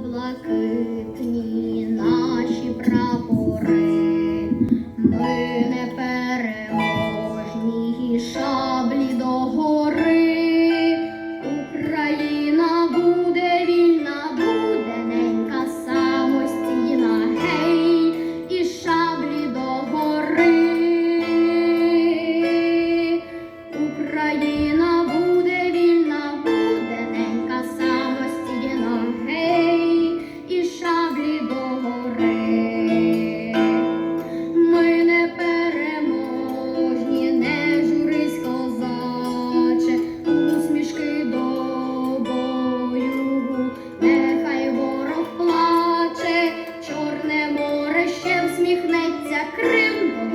жовто-блакитні наші прапори, ми не переможні ще всміхнеться,